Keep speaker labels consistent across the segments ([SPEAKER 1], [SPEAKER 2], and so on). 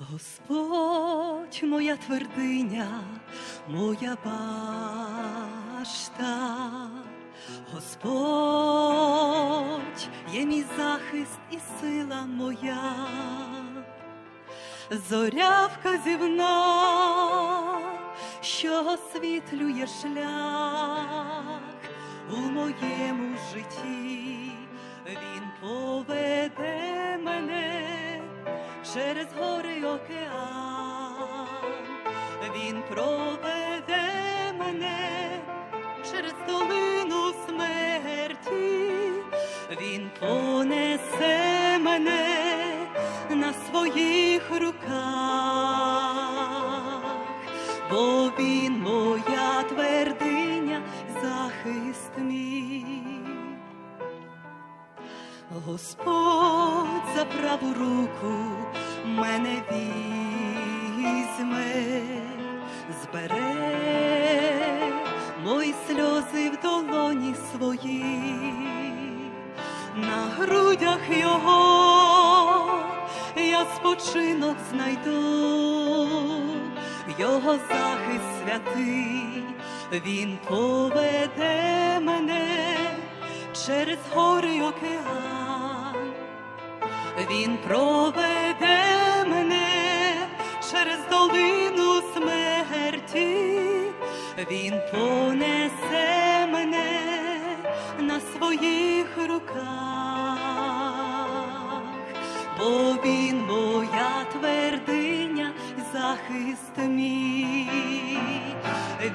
[SPEAKER 1] Господь моя твердиня, моя башта, Господь є мій захист і сила моя, зоря вказівна, що освітлює шлях у моєму житті, він мене через гори океан, він проведе мене через долину смерті, він понесе мене на своїх руках, бо він моя твердиня, захист мій. Господь за праву руку мене візьме, збере мої сльози в долоні свої, на грудях його я спочинок знайду, його захист святий, він поведе мене через гори океан, він проведе мене через долину смерті, він понесе мене на своїх руках, бо він моя твердиня, захист мій,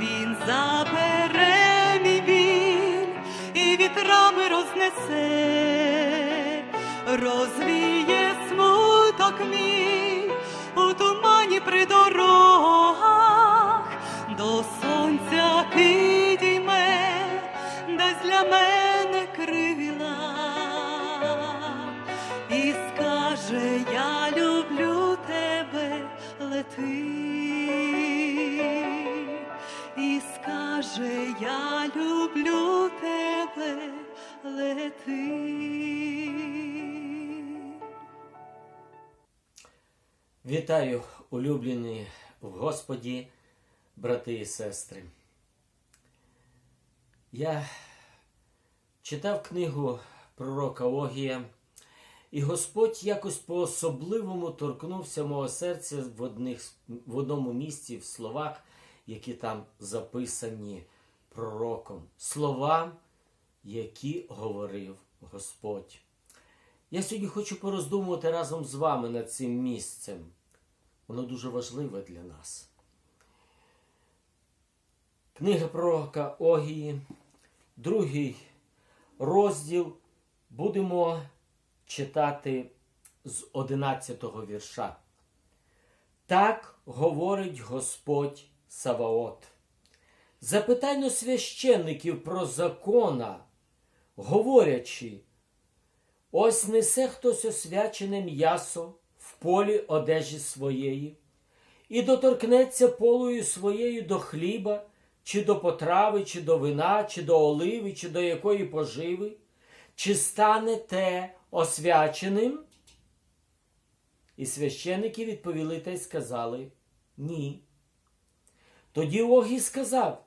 [SPEAKER 1] він забере мій біль і вітрами рознесе, розвіє смуток мій у тумані при дорогах, до сонця підійме, дасть для мене крила і скаже, я люблю тебе, лети. І скаже, я люблю тебе, лети.
[SPEAKER 2] Вітаю, улюблені в Господі, брати і сестри. Я читав книгу пророка Огія, і Господь якось по-особливому торкнувся мого серця в, одних, в одному місці в словах, які там записані пророком. Слова, які говорив Господь. Я сьогодні хочу пороздумувати разом з вами над цим місцем. Воно дуже важливе для нас. Книга пророка Огії, другий розділ будемо читати з 11-го вірша. Так говорить Господь Саваот. Запитайно священників про закона, говорячи, Ось несе хтось освячене м'ясо в полі одежі своєї, і доторкнеться полою своєю до хліба, чи до потрави, чи до вина, чи до оливи, чи до якої поживи, чи стане те освяченим? І священики відповіли та й сказали ні. Тоді Огій сказав: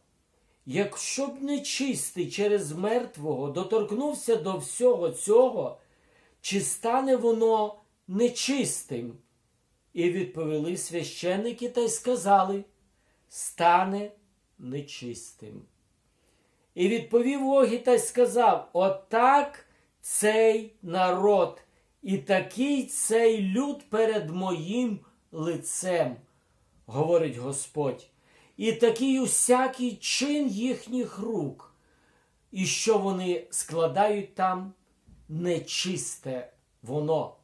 [SPEAKER 2] якщо б нечистий через мертвого доторкнувся до всього цього, чи стане воно нечистим? І відповіли священники та й сказали, стане нечистим. І відповів Огі та й сказав: Отак цей народ, і такий цей люд перед моїм лицем, говорить Господь, і такий усякий чин їхніх рук, і що вони складають там нечисте воно.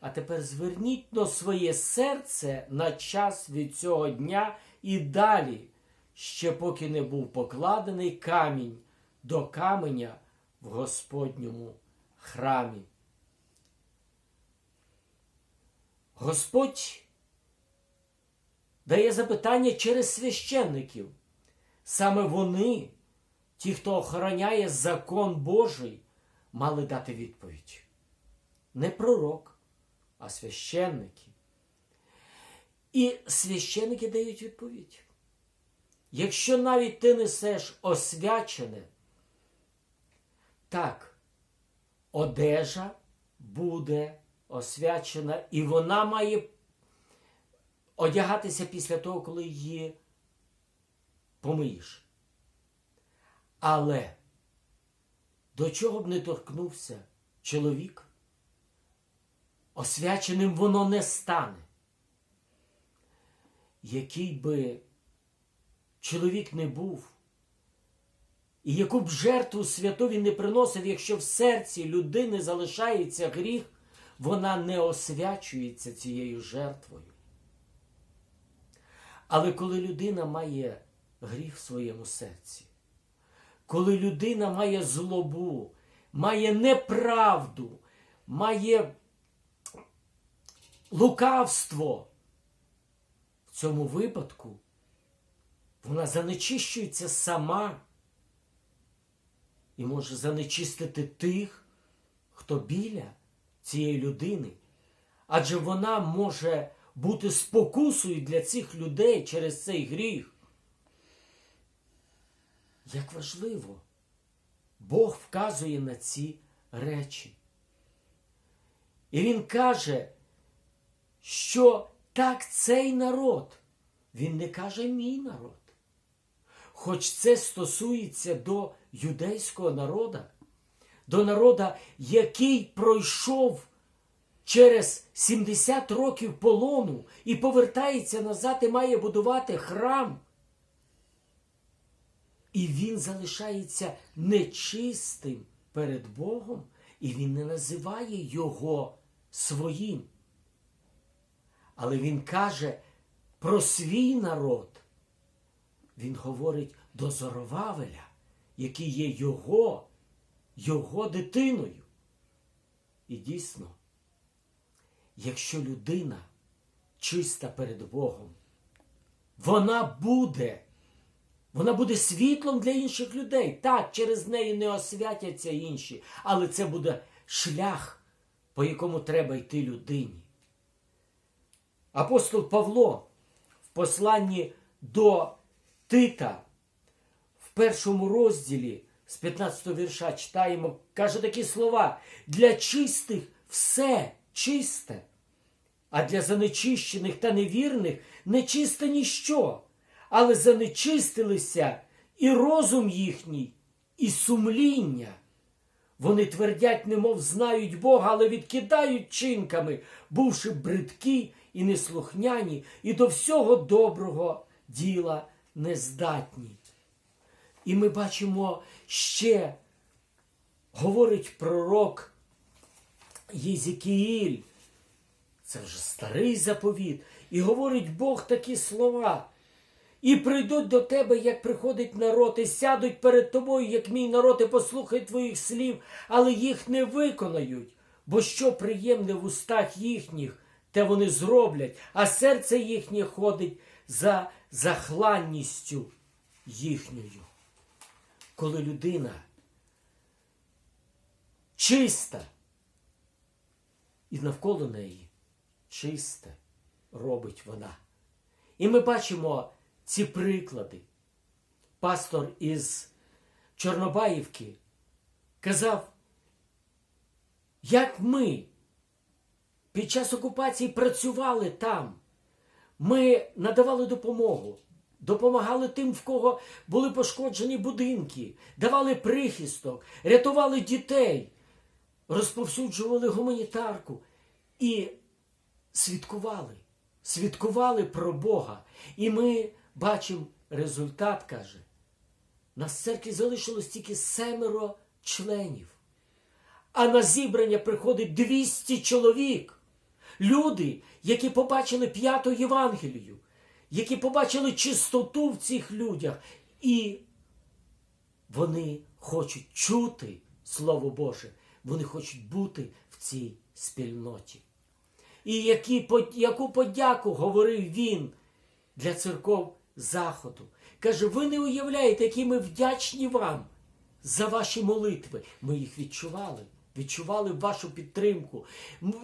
[SPEAKER 2] А тепер зверніть на своє серце на час від цього дня і далі, ще поки не був покладений камінь до каменя в Господньому храмі. Господь дає запитання через священників. Саме вони, ті, хто охороняє закон Божий, мали дати відповідь. Не пророк, а священники. І священики дають відповідь. Якщо навіть ти несеш освячене, так, одежа буде освячена, і вона має одягатися після того, коли її помиєш. Але до чого б не торкнувся чоловік, освяченим воно не стане. Який би чоловік не був, і яку б жертву святу він не приносив, якщо в серці людини залишається гріх, вона не освячується цією жертвою. Але коли людина має гріх в своєму серці, коли людина має злобу, має неправду, має лукавство, в цьому випадку вона занечищується сама і може занечистити тих, хто біля цієї людини. Адже вона може бути спокусою для цих людей через цей гріх. Як важливо, Бог вказує на ці речі. І Він каже, що так цей народ, він не каже мій народ. Хоч це стосується до юдейського народа, до народа, який пройшов через 70 років полону і повертається назад і має будувати храм. І він залишається нечистим перед Богом, і він не називає його своїм. Але він каже про свій народ. Він говорить до Зоровавеля, який є його, його дитиною. І дійсно, якщо людина чиста перед Богом, вона буде, вона буде світлом для інших людей. Так, через неї не освятяться інші, але це буде шлях, по якому треба йти людині. Апостол Павло в посланні до Тита в першому розділі з 15 вірша читаємо, каже такі слова: для чистих все чисте, а для занечищених та невірних нечисте ніщо, але занечистилися і розум їхній, і сумління. Вони твердять, немов знають Бога, але відкидають чинками, бувши бридкі і неслухняні, і до всього доброго діла нездатні. І ми бачимо ще, говорить пророк Єзікіїль, це вже старий заповіт, і говорить Бог такі слова. І прийдуть до тебе, як приходить народ, і сядуть перед тобою, як мій народ, і послухають твоїх слів, але їх не виконають. Бо що приємне в устах їхніх, те вони зроблять, а серце їхнє ходить за захланністю їхньою. Коли людина чиста і навколо неї чисте робить вона. І ми бачимо ці приклади. Пастор із Чорнобаївки казав, як ми під час окупації працювали там. Ми надавали допомогу, допомагали тим, в кого були пошкоджені будинки, давали прихисток, рятували дітей, розповсюджували гуманітарку і свідкували, свідкували про Бога. І ми бачимо результат, каже. На церкві залишилось тільки семеро членів. А на зібрання приходить 200 чоловік. Люди, які побачили п'яту Євангелію, які побачили чистоту в цих людях, і вони хочуть чути Слово Боже, вони хочуть бути в цій спільноті. І які, яку подяку говорив він для церков Заходу. Каже, ви не уявляєте, які ми вдячні вам за ваші молитви. Ми їх відчували відчували вашу підтримку,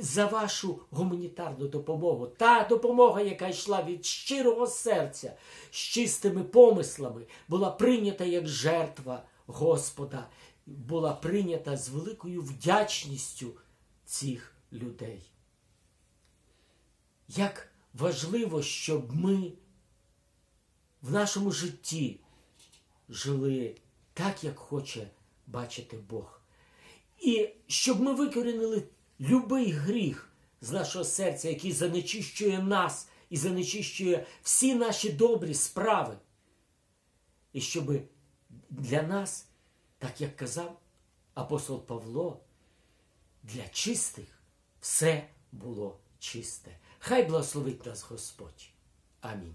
[SPEAKER 2] за вашу гуманітарну допомогу. Та допомога, яка йшла від щирого серця, з чистими помислами, була прийнята як жертва Господа, була прийнята з великою вдячністю цих людей. Як важливо, щоб ми в нашому житті жили так, як хоче бачити Бог. І щоб ми викорінили любий гріх з нашого серця, який занечищує нас і занечищує всі наші добрі справи. І щоб для нас, так як казав апостол Павло, для чистих все було чисте. Хай благословить нас Господь. Амінь.